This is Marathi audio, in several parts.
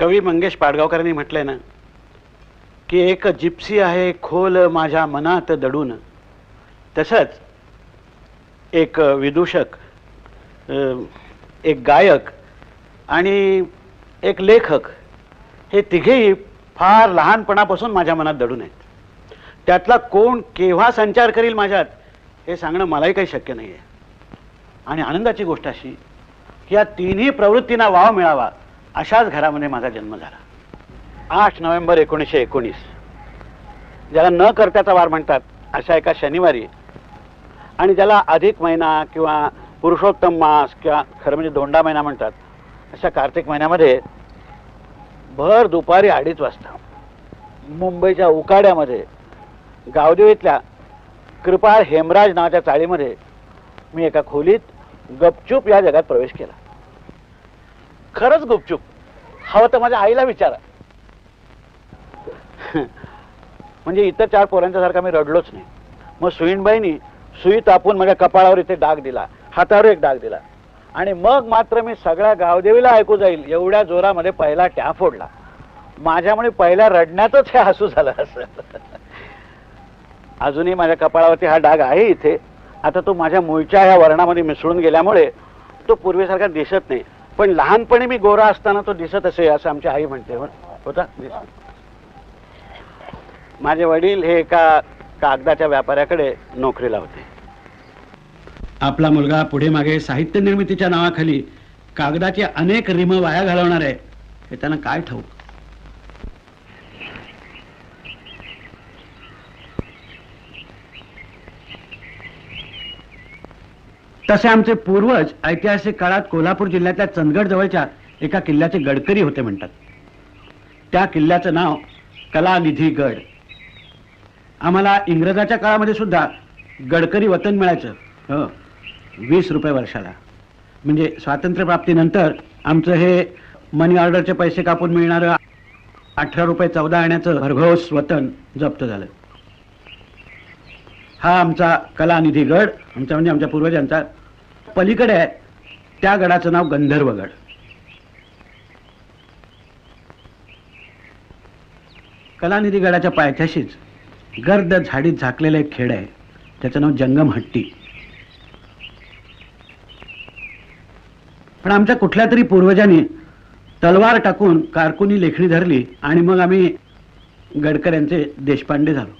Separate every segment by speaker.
Speaker 1: कवी मंगेश पाडगावकरांनी म्हटलंय ना की एक जिप्सी आहे खोल माझ्या मनात दडून. तसंच एक विदूषक एक गायक आणि एक लेखक हे तिघेही फार लहानपणापासून माझ्या मनात दडून आहेत. त्यातला कोण केव्हा संचार करील माझ्यात हे सांगणं मलाही काही शक्य नाही आहे आणि आनंदाची गोष्ट अशी की या तिन्ही प्रवृत्तींना वाव मिळावा. अशाच घरामध्ये माझा जन्म झाला. आठ नोव्हेंबर एकोणीसशे एकोणीस. ज्याला न करत्याचा वार म्हणतात अशा एका शनिवारी. आणि ज्याला अधिक महिना किंवा पुरुषोत्तम मास किंवा खरं म्हणजे दोंडा महिना म्हणतात अशा कार्तिक महिन्यामध्ये भर दुपारी अडीच वाजता मुंबईच्या उकाड्यामध्ये गावदेवीतल्या कृपाळ हेमराज नावाच्या चाळीमध्ये मी एका खोलीत गपचूप या जगात प्रवेश केला. खरंच गुपचूप. हवं तर माझ्या आईला विचारा. म्हणजे इतर चार पोरांच्या सारखा मी रडलोच नाही. मग सुईणबाईनी सुई तापून माझ्या कपाळावर इथे डाग दिला हातावर एक डाग दिला. आणि मग मात्र मी सगळ्या गावदेवीला ऐकू जाईल एवढ्या जोरामध्ये पहिला ट्या फोडला. माझ्यामुळे पहिल्या रडण्यातच हे हसू झालं असं. अजूनही माझ्या कपाळावरती हा डाग आहे इथे. आता तो माझ्या मूळच्या ह्या वर्णामध्ये मिसळून गेल्यामुळे तो पूर्वीसारखा दिसत नाही. पण लहानपणी मी गोरा असताना तो दिसत असे असं आमची आई म्हणते. हो, होता? माझे वडील हे एका कागदाच्या व्यापाऱ्याकडे नोकरीला होते आपला मुलगा पुढे मागे साहित्य निर्मितीच्या नावाखाली कागदाचे अनेक रिम वाया घालवणार आहे. हे त्यांना काय ठाऊक? तसे आमचे पूर्वज ऐतिहासिक काळात कोल्हापूर जिल्ह्यातल्या चंदगड जवळच्या एका किल्ल्याचे गडकरी होते म्हणतात. त्या किल्ल्याचं नाव कलानिधी गड. आम्हाला इंग्रजाच्या काळामध्ये सुद्धा गडकरी वतन मिळायचं. हो. वीस रुपये वर्षाला. म्हणजे स्वातंत्र्यप्राप्तीनंतर आमचं हे मनी ऑर्डरचे पैसे कापून मिळणारं अठरा रुपये चौदा आण्याचं भरघोस वतन जप्त झालं. हा आमचा कलानिधी गड आमचा म्हणजे आमच्या पूर्वजांचा पलीकडे आहे त्या गडाचं नाव गंधर्वगड. कलानिधी गडाच्या पायथ्याशीच गर्द झाडीत झाकलेलं एक खेड आहे. त्याचं नाव जंगम हट्टी. पण आमच्या कुठल्या तरी पूर्वजांनी तलवार टाकून कारकुनी लेखणी धरली आणि मग आम्ही गडकऱ्यांचे देशपांडे झालो.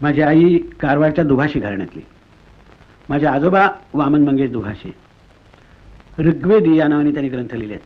Speaker 1: माझी आई कारवारच्या दुभाशी घालण्यातली माझे आजोबा वामन मंगेश दुभाषे ऋग्वेदी या नावाने त्यांनी ग्रंथ लिहिले आहेत.